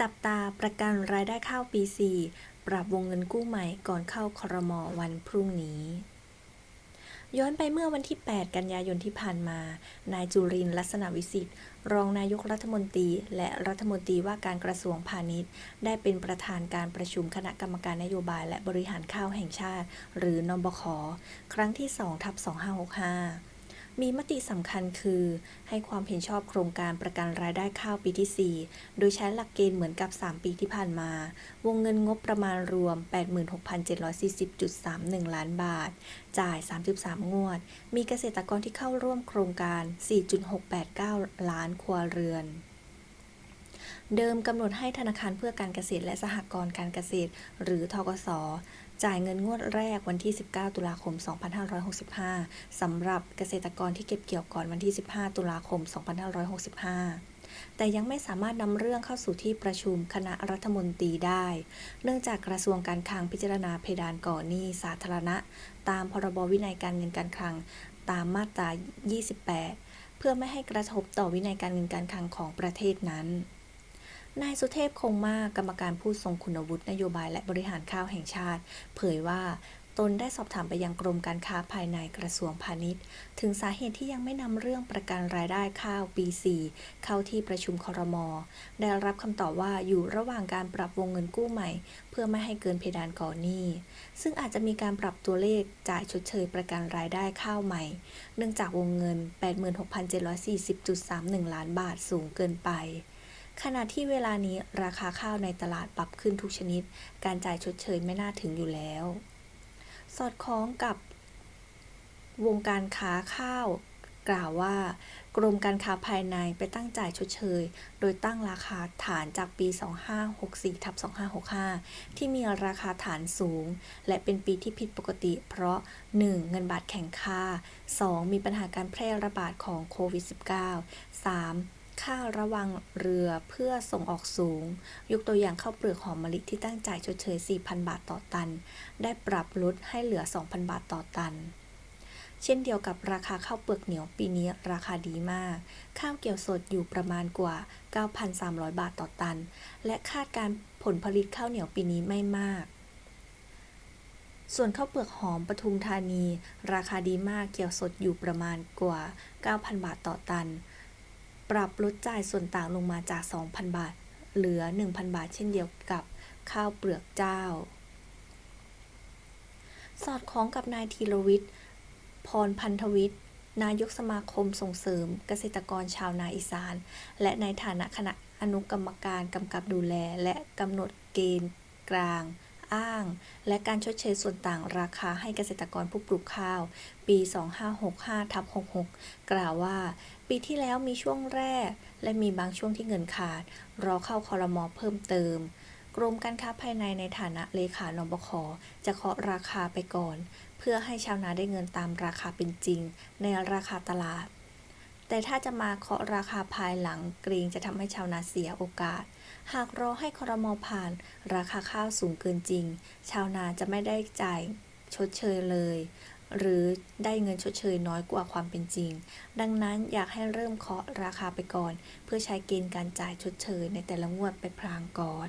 จับตาประกันรายได้ข้าวปี 4 ปรับวงเงินกู้ใหม่ก่อนเข้าครมวันพรุ่งนี้ ย้อนไปเมื่อวันที่ 8 กันยายนที่ผ่านมา นายจุรินลักษณะวิสิทธิ์ รองนายกรัฐมนตรี และรัฐมนตรีว่าการกระทรวงพาณิชย์ ได้เป็นประธานการประชุมคณะกรรมการนโยบายและบริหารข้าวแห่งชาติ หรือนบค ครั้งที่2ทับ2565 มีมติสำคัญคือ ให้ความเห็นชอบโครงการประกันรายได้ข้าวปีที่ 4 โดยใช้หลักเกณฑ์เหมือนกับ 3 ปีที่ผ่านมา วงเงินงบประมาณรวม 86,740.31 ล้านบาท จ่าย 33 งวด มีเกษตรกรที่เข้าร่วมโครงการ 4.689 ล้านครัวเรือนเดิมกำหนดให้ธนาคารเพื่อการเกษตรและสหกรณ์การเกษตร หรือทกส จ่ายเงินงวดแรกวันที่ 19 ตุลาคม 2565 สำหรับเกษตรกรที่เก็บเกี่ยวก่อนวันที่ 15 ตุลาคม 2565 แต่ยังไม่สามารถนำเรื่องเข้าสู่ที่ประชุมคณะรัฐมนตรีได้ เนื่องจากกระทรวงการคลังพิจารณาเพดานก่อหนี้สาธารณะ ตามพรบวินัยการเงินการคลัง ตามมาตรา 28 เพื่อไม่ให้กระทบต่อวินัยการเงินการคลังของประเทศนั้น นายสุเทพคงมากกรรมการผู้ทรงคุณวุฒินโยบายและบริหารข้าวแห่งชาติ เผยว่าตนได้สอบถามไปยังกรมการค้าภายในกระทรวงพาณิชย์ ถึงสาเหตุที่ยังไม่นำเรื่องประกันรายได้ข้าวปี 4 เข้าที่ประชุมครมได้รับคำตอบว่าอยู่ระหว่างการปรับวงเงินกู้ใหม่ เพื่อไม่ให้เกินเพดานก่อนหนี้ ซึ่งอาจจะมีการปรับตัวเลขจ่ายชดเชยประกันรายได้ข้าวใหม่ เนื่องจากวงเงิน 86,740.31 ล้านบาทสูงเกินไป ขณะที่เวลานี้ราคาข้าวในตลาดปรับขึ้นทุกชนิด การจ่ายชดเชยไม่น่าถึงอยู่แล้ว สอดคล้องกับวงการค้าข้าว กล่าวว่ากรมการค้าภายในไปตั้งจ่ายชดเชย โดยตั้งราคาฐานจากปี 2564ทับ2565 ที่มีราคาฐานสูง และเป็นปีที่ผิดปกติ เพราะ 1. เงินบาทแข็งค่า 2. มีปัญหาการแพร่ระบาดของโควิด -19 3. ค่าระวังเรือเพื่อส่งออกสูง ยกตัวอย่างข้าวเปลือกหอมมะลิที่ตั้งจ่ายชดเชย 4,000 บาทต่อตัน ได้ปรับลดให้เหลือ 2,000 บาทต่อตัน เช่นเดียวกับราคาข้าวเปลือกเหนียวปีนี้ราคาดีมาก ข้าวเกี่ยวสดอยู่ประมาณกว่า 9,300 บาทต่อตัน และคาดการผลผลิตข้าวเหนียวปีนี้ไม่มากส่วนข้าวเปลือกหอมปทุมธานี ราคาดีมากเกี่ยวสดอยู่ประมาณกว่า 9,000 บาทต่อตัน ปรับลดจ่ายส่วนต่างลงมาจาก 2,000 บาท เหลือ 1,000 บาท เช่นเดียวกับข้าวเปลือกเจ้า สอดคล้องกับนายธีรวิทย์ พรพันธวิทย์ นายกสมาคมส่งเสริม เกษตรกรชาวนาอีสาน และในฐานะคณะอนุกรรมการกำกับดูแลและกำหนดเกณฑ์กลาง อ้าง และการชดเชยส่วนต่างราคาให้เกษตรกรผู้ปลูกข้าว ปี 2565ทับ66 กล่าวว่า ปีที่แล้วมีช่วงแรก และมีบางช่วงที่เงินขาด รอเข้าคอรมอเพิ่มเติม กรมการค้าภายในในฐานะเลขานบคจะเคาะราคาไปก่อน เพื่อให้ชาวนาได้เงินตามราคาเป็นจริง ในราคาตลาด แต่ถ้าจะมาเคาะราคาภายหลังเกรงจะทำให้ชาวนาเสียโอกาส หากรอให้ครมผ่าน ราคาข้าวสูงเกินจริง ชาวนาจะไม่ได้จ่ายชดเชยเลย หรือได้เงินชดเชยน้อยกว่าความเป็นจริง ดังนั้นอยากให้เริ่มเคาะราคาไปก่อน เพื่อใช้เกณฑ์การจ่ายชดเชยในแต่ละงวดไปพลางก่อน